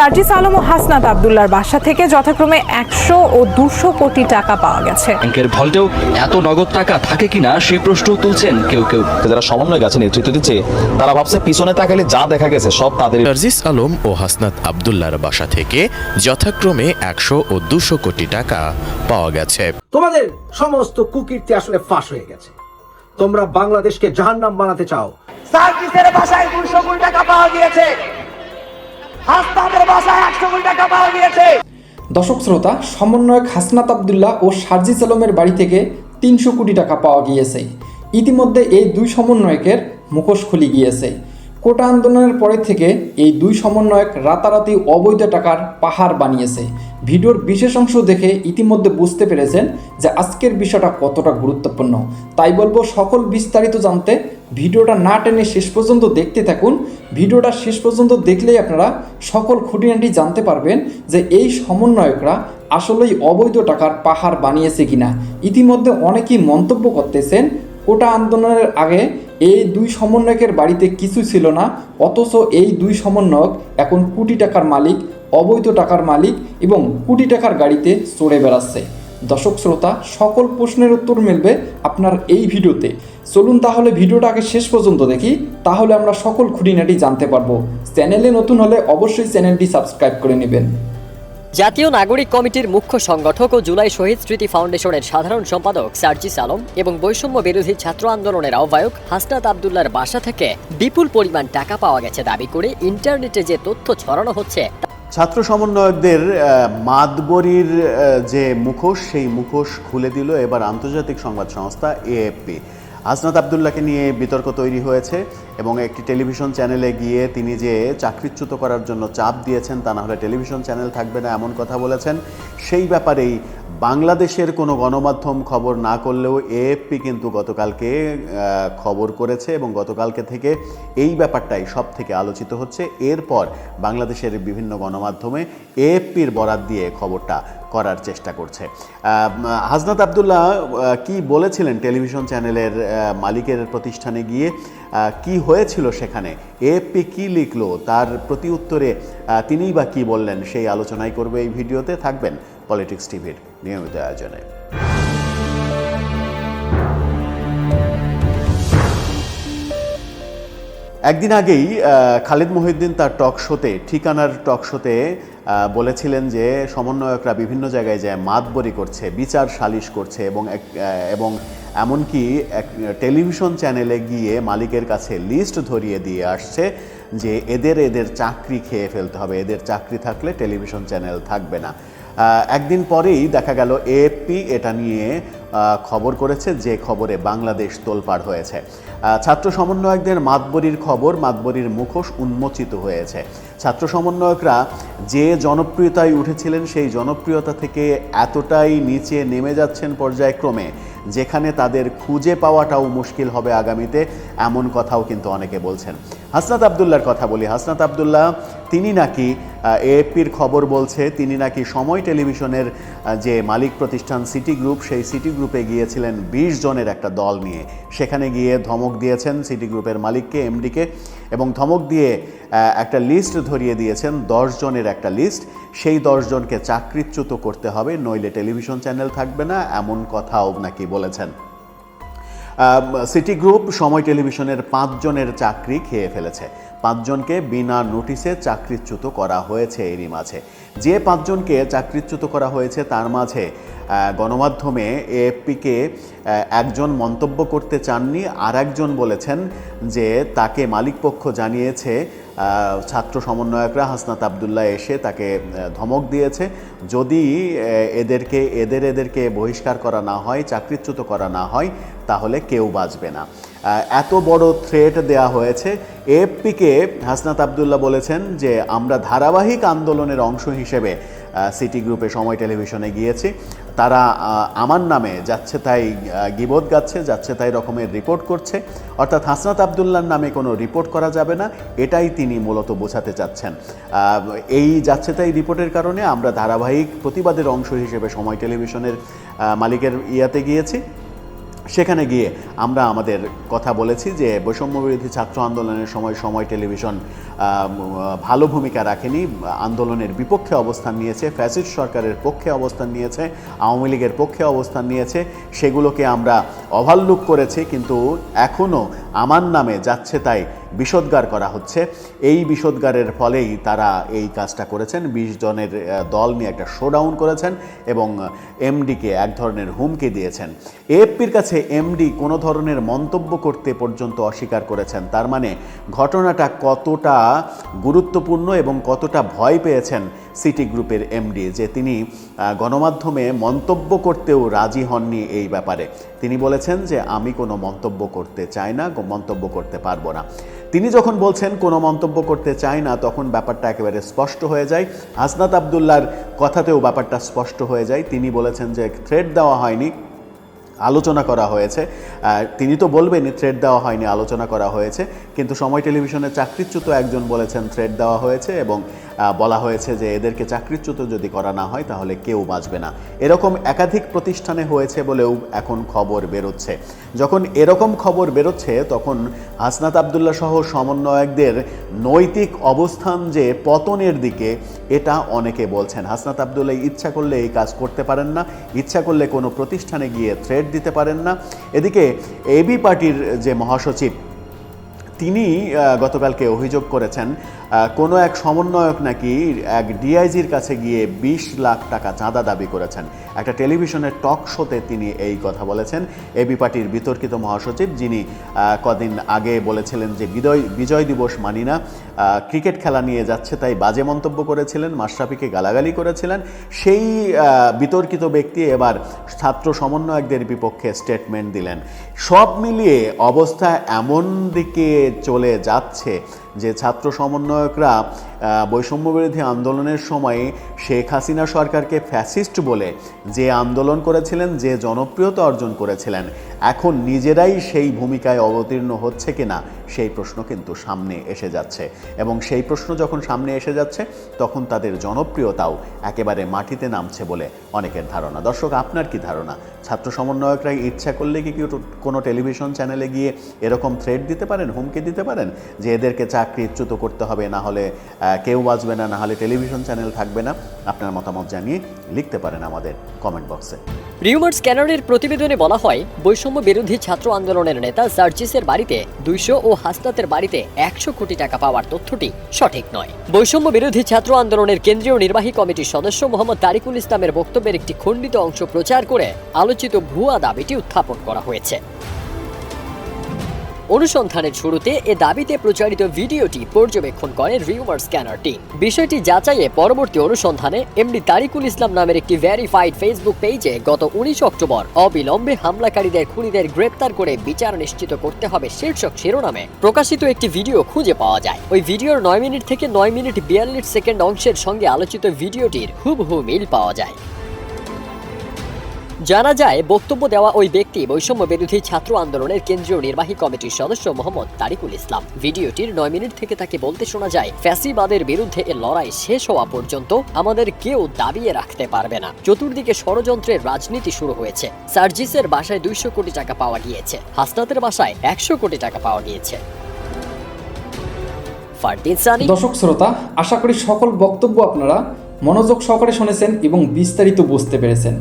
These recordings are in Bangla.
সার্জিস আলম ও হাসনাত আবদুল্লার বাসা থেকে যথাক্রমে একশো ও দুশো কোটি টাকা পাওয়া গেছে। ব্যাংকের ভল্টেও এত নগদ টাকা থাকে কিনা সেই প্রশ্ন তুলছেন কেউ কেউ। যারা সমন্বয় গাছে নেতৃত্ব দিচ্ছে তারা ভাবছে পিছনে তাকালে যা দেখা গেছে সব তাদের সার্জিস আলম ও হাসনাত আবদুল্লার বাসা থেকে যথাক্রমে একশো ও দুশো কোটি টাকা পাওয়া গেছে। তোমাদের সমস্ত কুকীর্তি আসলে ফাঁস হয়ে গেছে। তোমরা বাংলাদেশকে জাহান্নাম বানাতে চাও। সার্জিসের বাসায় দুশো কোটি টাকা পাওয়া গিয়েছে। হাসনাতের বাসায় একশো কোটি টাকা পাওয়া গিয়েছে। দর্শক শ্রোতা, সমন্বয়ক হাসনাত আবদুল্লাহ ও সার্জিস আলমের বাড়ি থেকে তিনশো কোটি টাকা পাওয়া গিয়েছে। ইতিমধ্যে এই দুই সমন্বয়কের মুখোশ খুলে গিয়েছে। কোটা আন্দোলনের পরে থেকে এই দুই সমন্বয়ক রাতারাতি অবৈধ টাকার পাহাড় বানিয়েছে। ভিডিওর বিশেষ অংশ দেখে ইতিমধ্যে বুঝতে পেরেছেন যে আজকের বিষয়টা কতটা গুরুত্বপূর্ণ। তাই বলব, সকল বিস্তারিত জানতে ভিডিওটা না টেনে শেষ পর্যন্ত দেখতে থাকুন। ভিডিওটা শেষ পর্যন্ত দেখলেই আপনারা সকল খুঁটিনাটি জানতে পারবেন যে এই সমন্বয়করা আসলেই অবৈধ টাকার পাহাড় বানিয়েছে কিনা। ইতিমধ্যে অনেকেই মন্তব্য করতেছেন, কোটা আন্দোলনের আগে এই দুই সমন্বয়কের বাড়িতে কিছু ছিল না, অথচ এই দুই সমন্বয়ক এখন কোটি টাকার মালিক, অবৈধ টাকার মালিক এবং কোটি টাকার গাড়িতে চড়ে বেড়াচ্ছে। দর্শক শ্রোতা, সকল প্রশ্নের উত্তর মিলবে আপনার এই ভিডিওতে। চলুন তাহলে ভিডিওটা আগে শেষ পর্যন্ত দেখি, তাহলে আমরা সকল খুঁটিনাটি জানতে পারব। চ্যানেলে নতুন হলে অবশ্যই চ্যানেলটি সাবস্ক্রাইব করে নেবেন। জাতীয় নাগরিক কমিটির মুখ্য সংগঠক ও জুলাই শহীদ স্মৃতি ফাউন্ডেশনের সাধারণ সম্পাদক সার্জিস আলম এবং বৈষম্য বিরোধী ছাত্র আন্দোলনের আহ্বায়ক হাসনাত আবদুল্লার বাসা থেকে বিপুল পরিমাণ টাকা পাওয়া গেছে দাবি করে ইন্টারনেটে যে তথ্য ছড়ানো হচ্ছে ছাত্র সমন্বয়কদের মাদবরির যে মুখোশ, সেই মুখোশ খুলে দিল এবার আন্তর্জাতিক সংবাদ সংস্থা এএফপি। হাসনাত আবদুল্লাহকে নিয়ে বিতর্ক তৈরি হয়েছে এবং একটি টেলিভিশন চ্যানেলে গিয়ে তিনি যে চাকরিচ্যুত করার জন্য চাপ দিয়েছেন তা না হলে টেলিভিশন চ্যানেল থাকবে না এমন কথা বলেছেন। সেই ব্যাপারেই বাংলাদেশের কোনো গণমাধ্যম খবর না করলেও এএফপি কিন্তু গতকালকে খবর করেছে এবং গতকালকে থেকে এই ব্যাপারটাই সব থেকে আলোচিত হচ্ছে। এরপর বাংলাদেশের বিভিন্ন গণমাধ্যমে এএফপির বরাত দিয়ে খবরটা করার চেষ্টা করছে। হাজনাত আবদুল্লাহ কি বলেছিলেন টেলিভিশন চ্যানেলের মালিকের প্রতিষ্ঠানে গিয়ে? কি হয়েছিল সেখানে? এএফপি কি লিখলো? তার প্রতি উত্তরে তিনিই বা কি বললেন সেই আলোচনাই করবে এই ভিডিওতে। থাকবেন পলিটিক্স টিভির নিয়মিত আয়োজনে। একদিন আগেই খালিদ মহিউদ্দিন তার টক শোতে, ঠিকানার টক শোতে বলেছিলেন যে সমন্বয়করা বিভিন্ন জায়গায় যায় মাতবরি করছে, বিচার সালিশ করছে এবং এবং এমনকি এক টেলিভিশন চ্যানেলে গিয়ে মালিকের কাছে লিস্ট ধরিয়ে দিয়ে আসছে যে এদের এদের চাকরি খেয়ে ফেলতে হবে। এদের চাকরি থাকলে টেলিভিশন চ্যানেল থাকবে না। একদিন পরেই দেখা গেল এএফপি এটা নিয়ে খবর করেছে যে খবরে বাংলাদেশ তোলপাড় হয়েছে। ছাত্র সমন্বয়কদের মাতবরির খবর, মাতবরির মুখোশ উন্মোচিত হয়েছে। ছাত্র সমন্বয়করা যে জনপ্রিয়তায় উঠেছিলেন সেই জনপ্রিয়তা থেকে এতটাই নিচে নেমে যাচ্ছেন পর্যায়ক্রমে, যেখানে তাদের খুঁজে পাওয়াটাও মুশকিল হবে আগামীতে, এমন কথাও কিন্তু অনেকে বলছেন। হাসনাত আবদুল্লার কথা বলি। হাসনাত আবদুল্লাহ, তিনি নাকি এএপির খবর বলছে, তিনি নাকি সময় টেলিভিশনের যে মালিক প্রতিষ্ঠান সিটি গ্রুপ, সেই সিটি গ্রুপে গিয়েছিলেন বিশ জনের একটা দল নিয়ে। সেখানে গিয়ে ধমক দিয়েছেন সিটি গ্রুপের মালিককে, এমডিকে, এবং ধমক দিয়ে একটা লিস্ট ধরিয়ে দিয়েছেন, দশ জনের একটা লিস্ট। সেই দশ জনকে চাকরিচ্যুত করতে হবে, নইলে টেলিভিশন চ্যানেল থাকবে না, এমন কথাও নাকি বলেছেন। সিটি গ্রুপ সময় টেলিভিশনের পাঁচজনের চাকরি খেয়ে ফেলেছে। পাঁচজনকে বিনা নোটিশে চাকরিচ্যুত করা হয়েছে এরই মাঝে। যে পাঁচজনকে চাকরিচ্যুত করা হয়েছে তার মাঝে গণমাধ্যমে এএফপিকে একজন মন্তব্য করতে চাননি আর একজন বলেছেন যে তাকে মালিকপক্ষ জানিয়েছে ছাত্র সমন্বয়করা হাসনাত আবদুল্লাহ এসে তাকে ধমক দিয়েছে। যদি এদেরকে, এদের এদেরকে বহিষ্কার করা না হয়, চাকরিচ্যুত করা না হয় তাহলে কেউ বাঁচবে না। এত বড় থ্রেট দেয়া হয়েছে। এএফপিকে হাসনাত আবদুল্লাহ বলেছেন যে, আমরা ধারাবাহিক আন্দোলনের অংশ হিসেবে সিটি গ্রুপে সময় টেলিভিশনে গিয়েছি। তারা আমার নামে যাচ্ছে তাই গিবত গাচ্ছে, যাচ্ছে তাই রকমের রিপোর্ট করছে। অর্থাৎ হাসনাত আবদুল্লার নামে কোনো রিপোর্ট করা যাবে না, এটাই তিনি মূলত বোঝাতে চাচ্ছেন। এই যাচ্ছে তাই রিপোর্টের কারণে আমরা ধারাবাহিক প্রতিবাদের অংশ হিসেবে সময় টেলিভিশনের মালিকের ইয়াতে গিয়েছি। সেখানে গিয়ে আমরা আমাদের কথা বলেছি যে বৈষম্যবিরোধী ছাত্র আন্দোলনের সময় সময় টেলিভিশন ভালো ভূমিকা রাখেনি, আন্দোলনের বিপক্ষে অবস্থান নিয়েছে, ফ্যাসিস্ট সরকারের পক্ষে অবস্থান নিয়েছে, আওয়ামী লীগের পক্ষে অবস্থান নিয়েছে, সেগুলোকে আমরা ওভারলুক করেছি, কিন্তু এখনও আমার নামে যাচ্ছে তাই বিষোদ্গার করা হচ্ছে। এই বিষোদ্গারের ফলেই তারা এই কাজটা করেছেন। বিশ জনের দল নিয়ে একটা শোডাউন করেছেন এবং এমডিকে এক ধরনের হুমকি দিয়েছেন। এএফপির কাছে এমডি কোনো ধরনের মন্তব্য করতে পর্যন্ত অস্বীকার করেছেন। তার মানে ঘটনাটা কতটা গুরুত্বপূর্ণ এবং কতটা ভয় পেয়েছেন সিটি গ্রুপের এমডি যে তিনি গণমাধ্যমে মন্তব্য করতেও রাজি হননি এই ব্যাপারে। তিনি বলেছেন যে, আমি কোনো মন্তব্য করতে চাই না মন্তব্য করতে পারব না। তিনি যখন বলছেন, কোনো মন্তব্য করতে চাই না, তখন ব্যাপারটা একেবারে স্পষ্ট হয়ে যায়। হাসনাত আবদুল্লার কথাতেও ব্যাপারটা স্পষ্ট হয়ে যায়। তিনি বলেছেন যে থ্রেড দেওয়া হয়নি। আলোচনা করা হয়েছে। তিনি তো বলবেনই থ্রেড দেওয়া হয়নি, আলোচনা করা হয়েছে। কিন্তু সময় টেলিভিশনে চাকরিচ্যুত একজন বলেছেন থ্রেড দেওয়া হয়েছে এবং বলা হয়েছে যে এদেরকে চাকরিচ্যুত যদি করা না হয় তাহলে কেউ বাঁচবে না। এরকম একাধিক প্রতিষ্ঠানে হয়েছে বলেও এখন খবর বেরোচ্ছে। যখন এরকম খবর বেরোচ্ছে, তখন হাসনাত আবদুল্লাহ সহ সমন্বয়কদের নৈতিক অবস্থান যে পতনের দিকে, এটা অনেকে বলছেন। হাসনাত আবদুল্লাহ, ইচ্ছা করলে এই কাজ করতে পারেন না। ইচ্ছা করলে কোনো প্রতিষ্ঠানে গিয়ে থ্রেড দিতে পারেন না। এদিকে এবি পার্টির যে মহাসচিব তিনি গতকালকে অভিযোগ করেছেন কোনো এক সমন্বয়ক নাকি এক ডিআইজির কাছে গিয়ে বিশ লাখ টাকা চাঁদা দাবি করেছেন। একটা টেলিভিশনের টক শোতে তিনি এই কথা বলেছেন। এবি পার্টির বিতর্কিত মহাসচিব, যিনি কদিন আগে বলেছিলেন যে বিজয় বিজয় দিবস মানি না ক্রিকেট খেলা নিয়ে যাচ্ছে তাই বাজে মন্তব্য করেছিলেন, মাশরাফিকে গালাগালি করেছিলেন। সেই বিতর্কিত ব্যক্তি এবার ছাত্র সমন্বয়কদের বিপক্ষে স্টেটমেন্ট দিলেন। সব মিলিয়ে অবস্থা এমন দিকে চলে যাচ্ছে যে ছাত্র সমন্বয়করা বৈষম্যবিরোধী আন্দোলনের সময় শেখ হাসিনা সরকারকে ফ্যাসিস্ট বলে যে আন্দোলন করেছিলেন, যে জনপ্রিয়তা অর্জন করেছিলেন, এখন নিজেরাই সেই ভূমিকায় অবতীর্ণ হচ্ছে কিনা, সেই প্রশ্ন কিন্তু সামনে এসে যাচ্ছে। এবং সেই প্রশ্ন যখন সামনে এসে যাচ্ছে, তখন তাদের জনপ্রিয়তাও একেবারে মাটিতে নামছে বলে অনেকের ধারণা। দর্শক, আপনার কি ধারণা? ছাত্র সমন্বয়করা ইচ্ছা করলে কি কোনো টেলিভিশন চ্যানেলে গিয়ে এরকম থ্রেড দিতে পারেন, হুমকি দিতে পারেন? যে এদেরকে চাকরিচ্যুত করতে হবে, না হলে কেউ বাঁচবে না না হলে টেলিভিশন চ্যানেল থাকবে না। আপনার মতামত জানিয়ে লিখতে পারেন আমাদের কমেন্ট বক্সে রিউমার স্ক্যানারের প্রতিবেদনে বলা হয়, বৈষম্য বিরোধী ছাত্র আন্দোলনের নেতা সার্জিসের বাড়িতে দুইশো ও হাসনাতের বাড়িতে একশো কোটি টাকা পাওয়ার তথ্যটি সঠিক নয়। বৈষম্য বিরোধী ছাত্র আন্দোলনের কেন্দ্রীয় নির্বাহী কমিটির সদস্য মোহাম্মদ তারিকুল ইসলামের বক্তব্যের একটি খণ্ডিত অংশ প্রচার করে আলোচিত ভুয়া দাবিটি উত্থাপন করা হয়েছে। অনুসন্ধানের শুরুতে এ দাবিতে প্রচারিত ভিডিওটি পর্যবেক্ষণ করে রিউমার স্ক্যানার টিম। বিষয়টি যাচাইয়ে পরবর্তী অনুসন্ধানে এমডি তারিকুল ইসলাম নামের একটি ভেরিফাইড ফেসবুক পেজে গত উনিশ অক্টোবর অবিলম্বে হামলাকারীদের খুনিদের গ্রেপ্তার করে বিচার নিশ্চিত করতে হবে শীর্ষক শিরোনামে প্রকাশিত একটি ভিডিও খুঁজে পাওয়া যায়। ওই ভিডিওর নয় মিনিট থেকে নয় মিনিট বিয়াল্লিশ সেকেন্ড অংশের সঙ্গে আলোচিত ভিডিওটির হুবহু মিল পাওয়া যায়। জানা যায়, বক্তব্য দেওয়া ওই ব্যক্তি বৈষম্য বিরোধী ছাত্র আন্দোলনের কেন্দ্রীয় নির্বাহী কমিটির সদস্য মোহাম্মদ তারিকুল ইসলাম। ভিডিওটির নয় মিনিট থেকে তাকে বলতে শোনা যায়, ফ্যাসিবাদের বিরুদ্ধে এ লড়াই শেষ হওয়া পর্যন্ত আমাদের কেউ দাবিয়ে রাখতে পারবে না। চতুর্দিকে ষড়যন্ত্রের রাজনীতি শুরু হয়েছে। সার্জিসের বাসায় দুইশো কোটি টাকা পাওয়া গিয়েছে। হাসনাতের বাসায় একশো কোটি টাকা পাওয়া গিয়েছে। দর্শক শ্রোতা, আশা করি সকল বক্তব্য আপনারা মনোযোগ সহকারে শুনেছেন এবং বিস্তারিত বুঝতে পেরেছেন।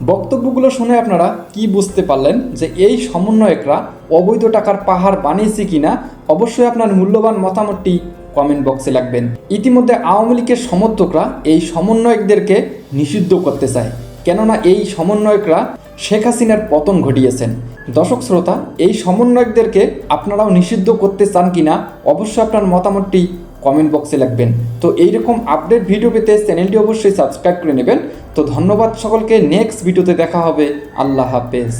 বক্তব্যগুলো শুনে আপনারা কি বুঝতে পারলেন যে এই সমন্বয়করা অবৈধ টাকার পাহাড় বানিয়েছে কিনা, অবশ্যই আপনার মূল্যবান মতামতটি কমেন্ট বক্সে লাগবেন। ইতিমধ্যে আওয়ামী লীগের সমর্থকরা এই সমন্বয়কদেরকে নিষিদ্ধ করতে চায়। কেননা এই সমন্বয়করা শেখ হাসিনার পতন ঘটিয়েছেন। দর্শক শ্রোতা, এই সমন্বয়কদেরকে আপনারাও নিষিদ্ধ করতে চান কিনা, অবশ্যই আপনার মতামতটি কমেন্ট বক্সে লিখবেন। তো এইরকম আপডেট ভিডিও পেতে চ্যানেলটি অবশ্যই সাবস্ক্রাইব করে নেবেন। তো ধন্যবাদ সকলকে। নেক্সট ভিডিওতে দেখা হবে। আল্লাহ হাফেজ।